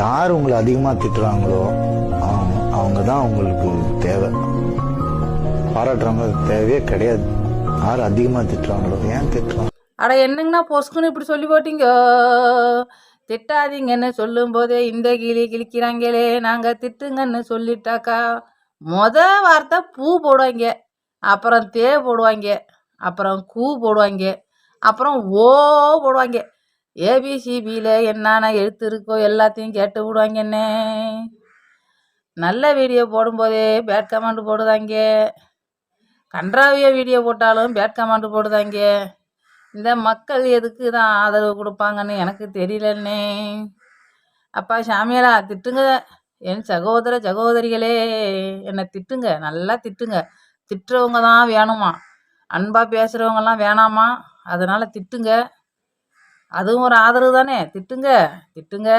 யார் உங்களை அதிகமாக திட்டுறாங்களோ அவங்க தான் உங்களுக்கு தேவை. பாராட்டுறவங்க தேவையே கிடையாது. யார் அதிகமாக திட்டுறாங்களோ ஏன் திட்டுறாங்க? அட என்னங்கண்ணா பொசுக்குன்னு இப்படி சொல்லி போட்டீங்க? திட்டாதீங்கன்னு சொல்லும் போதே இந்த கிளி கிழிக்கிறாங்களே நாங்கள் திட்டுங்கன்னு சொல்லிட்டாக்கா? மொத வார்த்தை பூ போடுவாங்க. அப்புறம் தே போடுவாங்க. அப்புறம் கூ போடுவாங்க. அப்புறம் ஓ போடுவாங்க. ஏபிசிபியில் என்னென்ன எழுத்து இருக்கோ எல்லாத்தையும் கேட்டு விடுவாங்கண்ணே. நல்ல வீடியோ போடும்போதே பேட் கமெண்ட் போடுதாங்க. கன்றாவிய வீடியோ போட்டாலும் பேட் கமெண்ட் போடுதாங்க. இந்த மக்கள் எதுக்கு தான் ஆதரவு கொடுப்பாங்கன்னு எனக்கு தெரியலண்ணே. அப்பா சாமியாரா திட்டுங்க. என் சகோதர சகோதரிகளே என்னை திட்டுங்க நல்லா திட்டுங்க. திட்டுறவங்க தான் வேணுமா? அன்பாக பேசுகிறவங்கலாம் வேணாமா? அதனால் திட்டுங்க. அதுவும் ஒரு ஆதரவு தானே? திட்டுங்க திட்டுங்க.